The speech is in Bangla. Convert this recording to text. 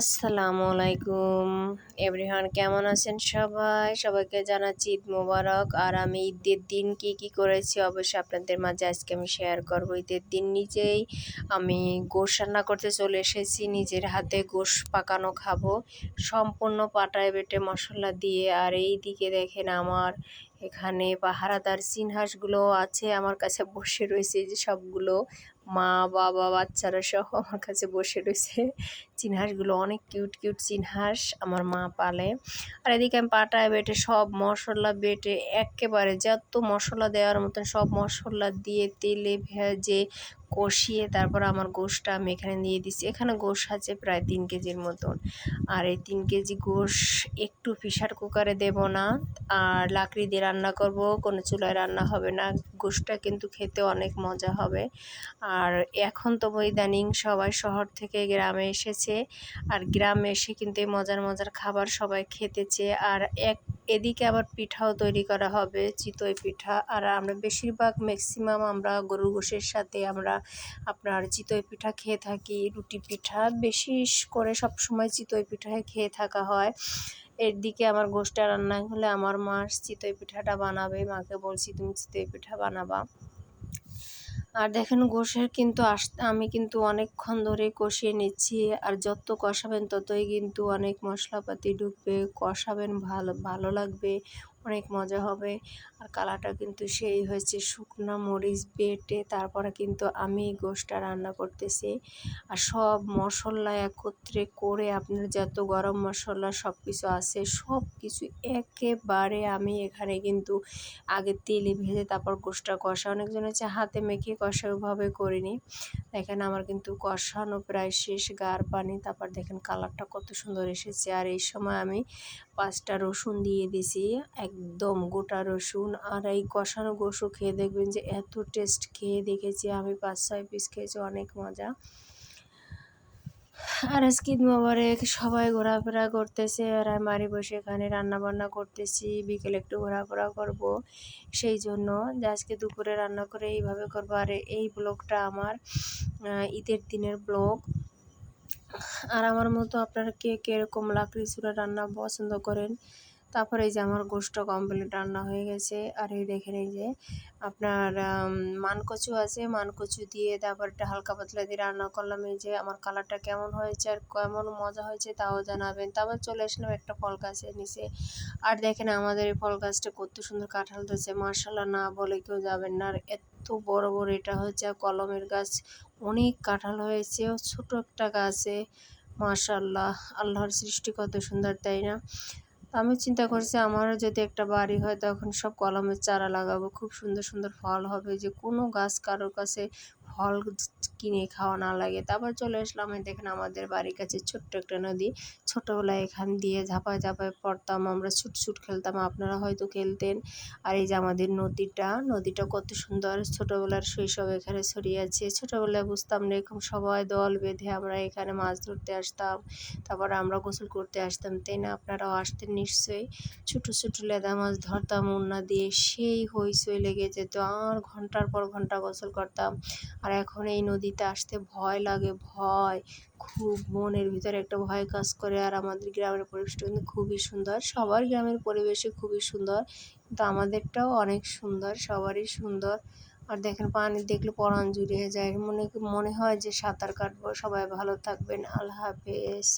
আসসালামু আলাইকুম। এভরিওয়ান, কেমন আছেন সবাই? সবাইকে জানাচ্ছি ঈদ মোবারক। আর আমি ঈদের দিন কি কি করেছি অবশ্যই আপনাদের মাঝে আজকে আমি শেয়ার করব। ঈদের দিন নিজেই আমি গোশ রান্না করতে চলে এসেছি। নিজের হাতে গোশ পাকানো খাব। সম্পূর্ণ পাটায় বেটে মশলা দিয়ে। আর এই দিকে দেখেন আমার এখানে পাহারাদার চিনহাসগুলো আছে। আমার কাছে বসে রয়েছে যে সবগুলো। মা, বাবা, বাচ্চারা সহ আমার কাছে বসে রয়েছে। চিনহাসগুলো অনেক কিউট কিউট চিনহাস আমার মা পালে। আর এদিকে আমি পাটায় বেটে সব মশলা বেটে একেবারে যত মশলা দেওয়ার মতন সব মশলা দিয়ে তেলে ভেজে কষিয়ে তারপর আমার গোশটা আমি এখানে দিয়ে দিচ্ছি এখানে গোশ আছে প্রায় তিন কেজির মতন। আর এই তিন কেজি গোশ একটু প্রেশার কুকারে দেব না। আর লাকড়ি দিয়ে রান্না করব, কোনো চুলায় রান্না হবে না। গোশটা কিন্তু খেতে অনেক মজা হবে। আর এখন তো ইদানিং সবাই শহর থেকে গ্রামে এসেছে। আর গ্রামে এসে কিন্তু এই মজার মজার খাবার সবাই খেতেছে। আর এক এদিকে আবার পিঠাও তৈরি করা হবে, চিতই পিঠা। আর আমরা বেশিরভাগ ম্যাক্সিমাম আমরা গরুর গোশের সাথে আমরা আপনার চিতই পিঠা খেয়ে থাকি, রুটি পিঠা। বেশি করে সব সময় চিতই পিঠায় খেয়ে থাকা হয়। এর দিকে আমার গোষ্ঠটা রান্না হলে আমার মা চিতই পিঠাটা বানাবে। মাকে বলছি, তুমি চিতই পিঠা বানাবা। আর দেখেন গোশের কিন্তু আস, আমি কিন্তু অনেকক্ষণ ধরে কষিয়ে নিচ্ছি। আর যত কষাবেন ততই কিন্তু অনেক মশলাপাতি ঢুকবে, কষাবেন ভালো ভালো লাগবে। অনেক মজা হবে। আর কালারটা কিন্তু সেই হয়েছে শুকনো মরিচ বেটে, তারপরে কিন্তু আমি গোশটা রান্না করতেছি। আর সব মশলা একত্রে করে আপনার যত গরম মশলা সব কিছু আছে সব কিছু একেবারে আমি এখানে কিন্তু আগে তেলে ভেজে তারপর গোশটা কষা। অনেকজন হচ্ছে হাতে মেখে কষা ওইভাবে করিনি। দেখেন আমার কিন্তু কষানো প্রায় শেষ গার পানি। তারপর দেখেন কালারটা কত সুন্দর এসেছে। আর এই সময় আমি পাঁচটা রসুন দিয়ে দিছি একদম গোটা রসুন আর এই কষানো গোসু খেয়ে দেখবেন যে এত টেস্ট খেয়ে দেখেছি। আমি পাঁচ ছয় পিস খেয়েছি, অনেক মজা। আর আজকে মোবারক, সবাই ঘোরাফেরা করতেছে, আর আমি বাড়ি বসে এখানে রান্নাবান্না করতেছি, বিকেলে একটু ঘোরাফেরা করব। সেই জন্য যে আজকে দুপুরে রান্না করে এইভাবে করব। আর এই ব্লগটা আমার ঈদের দিনের ব্লগ। আর আমার মতো আপনারা কে কীরকম লাকড়ি চুলা রান্না পছন্দ করেন? তারপরে এই যে আমার গোষ্ঠ কমপ্লিট রান্না হয়ে গেছে। আর এই দেখেন এই যে আপনার মানকচু আছে। মানকচু দিয়ে তারপর একটা হালকা পাতলা দিয়ে রান্না করলাম। এই যে আমার কালারটা কেমন হয়েছে আর কেমন মজা হয়েছে তাও জানাবেন। তারপর চলে আসলাম একটা ফল গাছের নিচে। আর দেখেন আমাদের এই ফল গাছটা কত সুন্দর কাঁঠাল ধরেছে। মার্শাল্লাহ না বলে কেউ যাবেন না। আর এত বড় বড় এটা হচ্ছে কলমের গাছ। অনেক কাঁঠাল হয়েছে। ছোট একটা গাছে। মার্শাল্লাহ আল্লাহর সৃষ্টি কত সুন্দর, তাই না? আমি চিন্তা করছি আমারও যদি একটা বাড়ি হয় তখন সব কলমের চারা লাগাবো। খুব সুন্দর সুন্দর ফল হবে। যে কোনো গাছ কারোর কাছে ফল কিনে খাওয়া না লাগে। তারপর চলে আসলাম আমি দেখেন আমাদের বাড়ির কাছে ছোট্ট একটা নদী। ছোটোবেলায় এখান দিয়ে ঝাঁপায় ঝাঁপায় পড়তাম, আমরা ছুট ছুট খেলতাম। আপনারা হয়তো খেলতেন। আর এই যে আমাদের নদীটা নদীটা কত সুন্দর। ছোটোবেলার শৈশব এখানে ছড়িয়ে আছে। ছোটোবেলায় বুঝতাম না এরকম সবাই দল বেঁধে আমরা এখানে মাছ ধরতে আসতাম। তারপর আমরা গোসল করতে আসতাম, তাই না? আপনারাও আসতেন নিশ্চয়ই। ছোটো ছোটো লেদা মাছ ধরতাম উন্না দিয়ে। সেই হইচই লেগে যেত। আর ঘণ্টার পর ঘণ্টা গোসল করতাম। আর এখন এই নদীতে আসতে ভয় লাগে, ভয়। খুব মনের ভিতরে একটা ভয় কাজ করে আর আমাদের গ্রামের পরিবেশটা কিন্তু খুবই সুন্দর। সবার গ্রামের পরিবেশে খুবই সুন্দর, কিন্তু আমাদেরটাও অনেক সুন্দর, সবারই সুন্দর। আর দেখেন পানি দেখলে পরাণ জুড়িয়ে যায়। মনে মনে হয় যে সাঁতার কাটবো, সবাই ভালো থাকবেন। আল্লাহ হাফেজ।